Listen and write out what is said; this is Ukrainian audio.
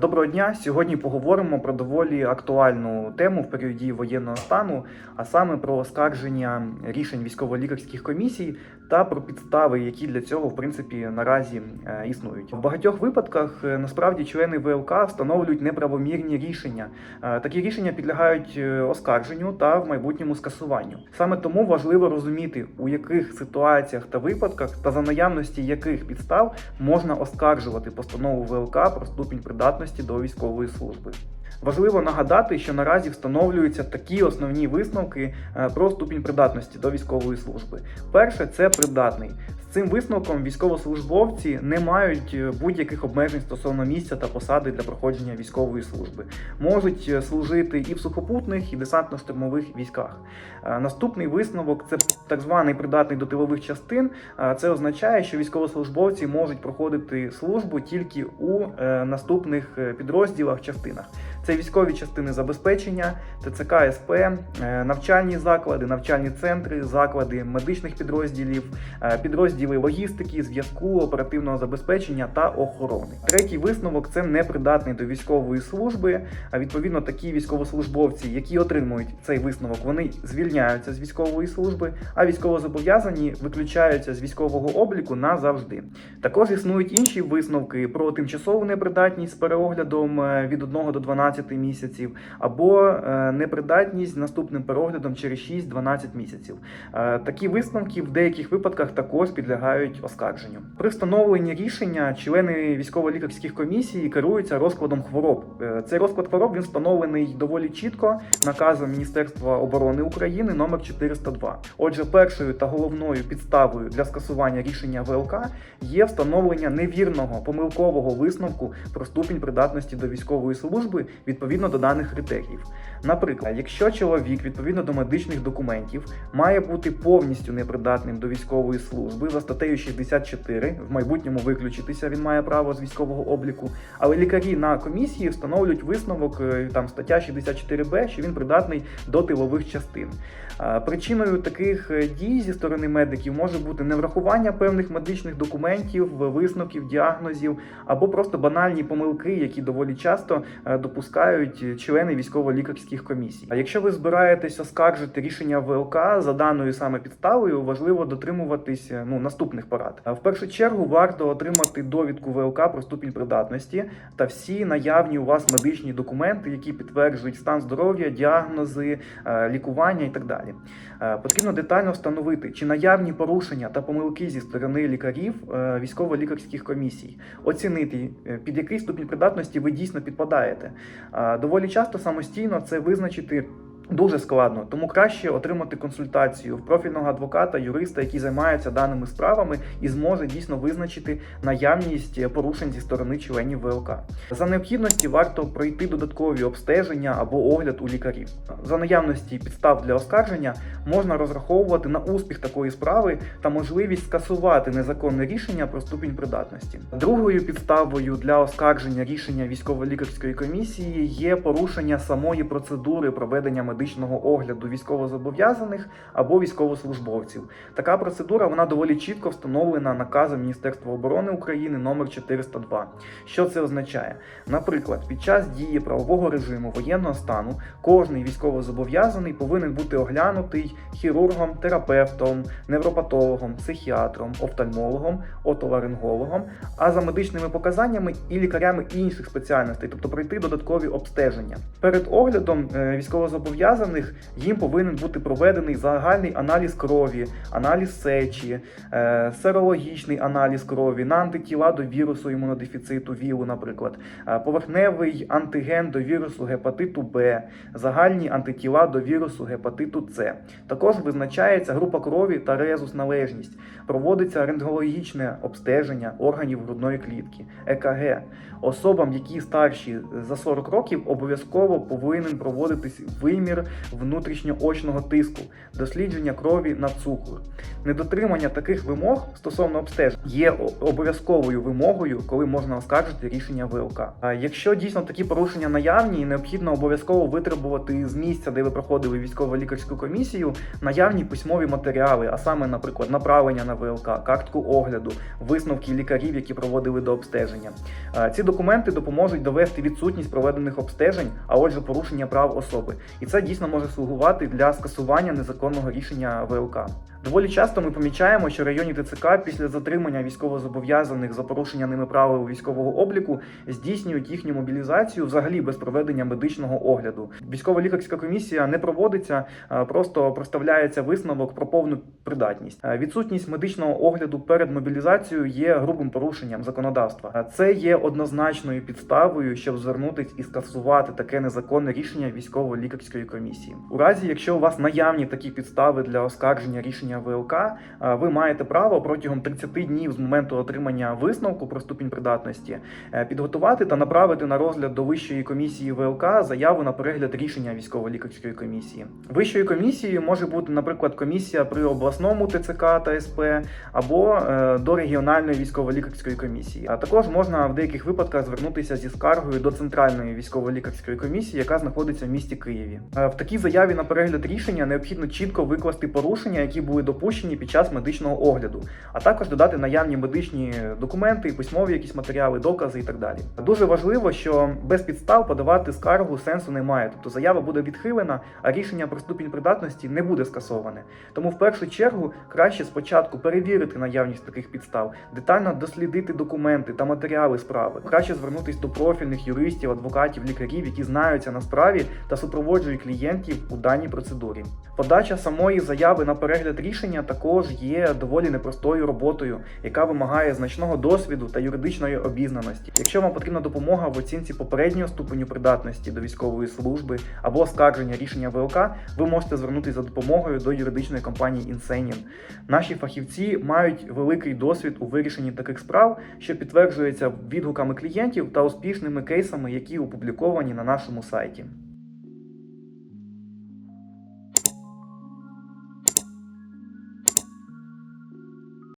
Доброго дня! Сьогодні поговоримо про доволі актуальну тему в період дії воєнного стану, а саме про оскарження рішень військово-лікарських комісій та про підстави, які для цього в принципі наразі е, існують. В багатьох випадках е, насправді члени ВЛК встановлюють неправомірні рішення. Е, Такі рішення підлягають оскарженню та в майбутньому скасуванню. Саме тому важливо розуміти, у яких ситуаціях та випадках та за наявності яких підстав можна оскаржувати постанову ВЛК про ступінь придатності до військової служби. Важливо нагадати, що наразі встановлюються такі основні висновки е, про ступінь придатності до військової служби. Перше це придатний. Цим висновком військовослужбовці не мають е, будь-яких обмежень стосовно місця та посади для проходження військової служби. Можуть е, служити і в сухопутних, і десантно-штурмових військах. Е, Наступний висновок це так званий придатний до тилових частин. Це означає, що військовослужбовці можуть проходити службу тільки у наступних підрозділах частинах. Це військові частини забезпечення, ТЦК СП, навчальні заклади, навчальні центри, заклади медичних підрозділів, е, підрозділи логістики, зв'язку, оперативного забезпечення та охорони. Третій висновок це непридатний до військової служби. А відповідно, такі військовослужбовці, які отримують цей висновок, вони звільняються з військової служби, а військовозобов'язані виключаються з військового обліку назавжди. Також існують інші висновки про тимчасову непридатність з переоглядом е, від 1 до 12 місяців, або е, непридатність з наступним переоглядом через 6-12 місяців. Е, Такі висновки в деяких випадках також підлягають оскарженню. При встановленні рішення члени військово-лікарських комісій керуються розкладом хвороб. Е, Цей розклад хвороб він встановлений доволі чітко наказом Міністерства оборони України номер 402. Отже, першою та головною підставою для скасування рішення ВЛК є встановлення невірного помилкового висновку про ступінь придатності до військової служби відповідно до даних критеріїв. Наприклад, якщо чоловік відповідно до медичних документів має бути повністю непридатним до військової служби за статтею 64, в майбутньому виключитися він має право з військового обліку, але лікарі на комісії встановлюють висновок е, там стаття 64б, що він придатний до тилових частин. Причиною таких е, дій зі сторони медиків може бути неврахування певних медичних документів, висновків, діагнозів або просто банальні помилки, які доволі часто е, допускають члени військово-лікарських комісій. А якщо ви збираєтесь оскаржити рішення ВЛК за даною саме підставою, важливо дотримуватись ну, наступних порад. А В першу чергу варто отримати довідку ВЛК про ступінь придатності та всі наявні у вас медичні документи, які підтверджують стан здоров'я, діагнози, е, лікування і так далі. Е, Потрібно детально встановити, чи наявні порушення та помилки зі сторони лікарів е, військово-лікарських комісій, оцінити, е, під який ступінь придатності ви дійсно підпадаєте. Е, Доволі часто самостійно це визначити. Дуже складно, тому краще отримати консультацію в профільного адвоката, юриста, який займається даними справами і зможе дійсно визначити наявність порушень зі сторони членів ВЛК. За необхідності варто пройти додаткові обстеження або огляд у лікарів. За наявності підстав для оскарження можна розраховувати на успіх такої справи та можливість скасувати незаконне рішення про ступінь придатності. Другою підставою для оскарження рішення військово-лікарської комісії є порушення самої процедури проведення медичного огляду військовозобов'язаних або військовослужбовців. Така процедура вона доволі чітко встановлена наказом Міністерства оборони України номер 402. Що це означає? Наприклад, під час дії правового режиму воєнного стану кожний військовозобов'язаний повинен бути оглянутий хірургом, терапевтом, невропатологом, психіатром, офтальмологом, отоларингологом, а за медичними показаннями і лікарями інших спеціальностей, тобто пройти додаткові обстеження. Перед оглядом е, військовозобов'язаних їм повинен бути проведений загальний аналіз крові, аналіз сечі, е, серологічний аналіз крові на антитіла до вірусу імунодефіциту ВІЛу, наприклад, е, поверхневий антиген до вірусу гепатиту Б, загальні антитіла до вірусу гепатиту С. Також визначається група крові та резус належність. Проводиться рентгенологічне обстеження органів грудної клітки, ЕКГ. Особам, які старші за 40 років, обов'язково повинен проводитись вимір внутрішньоочного тиску, дослідження крові на цукор. Недотримання таких вимог стосовно обстежень є обов'язковою вимогою, коли можна оскаржити рішення ВЛК. А якщо дійсно такі порушення наявні, необхідно обов'язково витребувати з місця, де ви проходили військово-лікарську комісію, наявні письмові матеріали, а саме, наприклад, направлення на ВЛК, картку огляду, висновки лікарів, які проводили до обстеження. Ці документи допоможуть довести відсутність проведених обстежень, а отже, порушення прав особи. І це дійсно може слугувати для скасування незаконного рішення ВЛК. Доволі часто ми помічаємо, що районні ТЦК після затримання військовозобов'язаних за порушення ними правил військового обліку здійснюють їхню мобілізацію взагалі без проведення медичного огляду. Військово-лікарська комісія не проводиться, просто проставляється висновок про повну придатність. Відсутність медичного огляду перед мобілізацією є грубим порушенням законодавства. Це є однозначною підставою, щоб звернутись і скасувати таке незаконне рішення військово-лікарської комісії. У разі, якщо у вас наявні такі підстави для оскарження рішення ВЛК, а, ви маєте право протягом 30 днів з моменту отримання висновку про ступінь придатності е, підготувати та направити на розгляд до вищої комісії ВЛК заяву на перегляд рішення військово-лікарської комісії. Вищою комісією може бути, наприклад, комісія при обласному ТЦК та СП або е, до регіональної військово-лікарської комісії. А також можна в деяких випадках звернутися зі скаргою до центральної військово-лікарської комісії, яка знаходиться в місті Києві. Е, В такій заяві на перегляд рішення необхідно чітко викласти порушення, які були допущені під час медичного огляду, а також додати наявні медичні документи, письмові якісь матеріали, докази і так далі. Дуже важливо, що без підстав подавати скаргу сенсу немає, тобто заява буде відхилена, а рішення про ступінь придатності не буде скасоване. Тому в першу чергу краще спочатку перевірити наявність таких підстав, детально дослідити документи та матеріали справи. Краще звернутися до профільних юристів, адвокатів, лікарів, які знаються на справі та супроводжують клієнтів у даній процедурі. Подача самої заяви на перегляд рішення також є доволі непростою роботою, яка вимагає значного досвіду та юридичної обізнаності. Якщо вам потрібна допомога в оцінці попереднього ступеню придатності до військової служби або оскарження рішення ВЛК, ви можете звернутися за допомогою до юридичної компанії Insenin. Наші фахівці мають великий досвід у вирішенні таких справ, що підтверджується відгуками клієнтів та успішними кейсами, які опубліковані на нашому сайті.